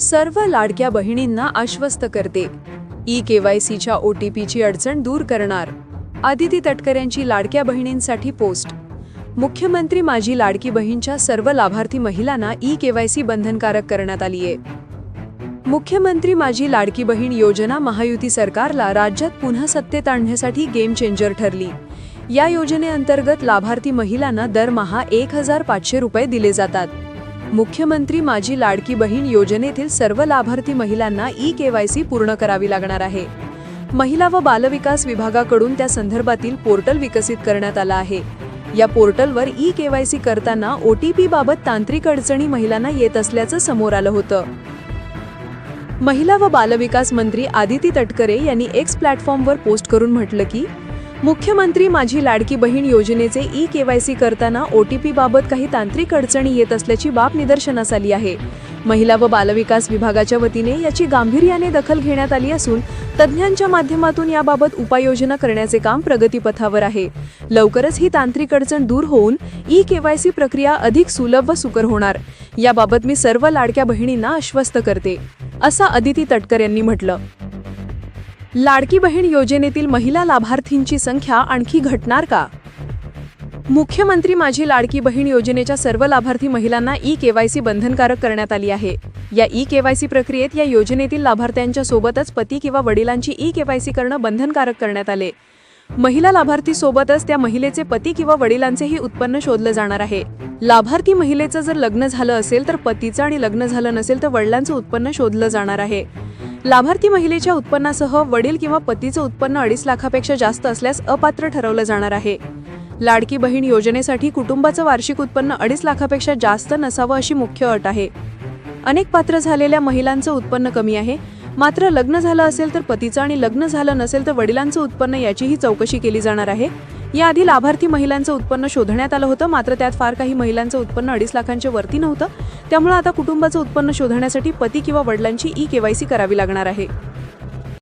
सर्व लाडक्या बहिणींना आश्वस्त करते. ई केवायसीच्या ओ टी पीची अडचण दूर करणार. आदिती तटकऱ्यांची लाडक्या बहिणींसाठी पोस्ट. मुख्यमंत्री माझी लाडकी बहीणच्या सर्व लाभार्थी महिलांना ई केवायसी बंधनकारक करण्यात आली आहे मुख्यमंत्री माझी लाडकी बहीण योजना महायुती सरकारला राज्यात पुन्हा सत्तेत आणण्यासाठी गेम चेंजर ठरली. या योजनेअंतर्गत लाभार्थी महिलांना दरमहा एक हजार पाचशे रुपये दिले जातात. मुख्यमंत्री माझी लाडकी बहीण योजनेतील सर्व लाभार्थी महिलांना ई केवायसी पूर्ण करावी लागणार आहे. महिला व बालविकास विभागाकडून त्या संदर्भातील पोर्टल विकसित करण्यात आला आहे. या पोर्टलवर ई केवायसी करताना ओ टी पी बाबत तांत्रिक अडचणी महिलांना येत असल्याचं समोर आलं होतं. महिला व बालविकास मंत्री आदिती तटकरे यांनी एक्स प्लॅटफॉर्मवर पोस्ट करून म्हटलं की मुख्यमंत्री माझी लाडकी बहीण योजनेचे ई केवायसी करताना ओ टी पी बाबत काही तांत्रिक अडचणी येत असल्याची बाब निदर्शनास आली आहे. महिला व बालविकास विभागाच्या वतीने याची गांभीर्याने दखल घेण्यात आली असून तज्ज्ञांच्या माध्यमातून याबाबत उपाययोजना करण्याचे काम प्रगतीपथावर आहे. लवकरच ही तांत्रिक अडचण दूर होऊन ई केवायसी प्रक्रिया अधिक सुलभ व सुकर होणार. याबाबत मी सर्व लाडक्या बहिणींना आश्वस्त करते असं अदिती तटकर यांनी म्हटलं. लाडकी बहीण योजनेतील महिला लाभार्थींची संख्या आणखी घटणार का? मुख्यमंत्री माझी लाडकी बहीण योजनेच्या सर्व लाभार्थी महिलांना ई केवायसी बंधनकारक करण्यात आली आहे. या ई केवायसी प्रक्रियेत या योजनेतील लाभार्थ्यांच्या सोबतच पती किंवा वडिलांची ई केवायसी करणं बंधनकारक करण्यात आले. महिला लाभार्थी सोबतच त्या महिलेचे पती किंवा वडिलांचेही उत्पन्न शोधलं जाणार आहे. लाभार्थी महिलेचं जर लग्न झालं असेल तर पतीचं आणि लग्न झालं नसेल तर वडिलांचं उत्पन्न शोधलं जाणार आहे. लाभार्थी महिलेच्या उत्पन्नासह वडील किंवा पतीचं उत्पन्न अडीच लाखापेक्षा जास्त असल्यास अपात्र ठरवलं जाणार आहे. लाडकी बहीण योजनेसाठी कुटुंबाचं वार्षिक उत्पन्न अडीच लाखापेक्षा जास्त नसावं अशी मुख्य अट आहे. अनेक पात्र झालेल्या महिलांचं उत्पन्न कमी आहे. मात्र लग्न झालं असेल तर पतीचं आणि लग्न झालं नसेल तर वडिलांचं उत्पन्न याचीही चौकशी केली जाणार आहे. याआधी लाभार्थी महिलांचं उत्पन्न शोधण्यात आलं होतं मात्र त्यात फार काही महिलांचं उत्पन्न अडीच लाखांच्या वरती नव्हतं. त्यामुळे आता कुटुंबाचं उत्पन्न शोधण्यासाठी पती किंवा वडिलांची ई केवायसी करावी लागणार आहे.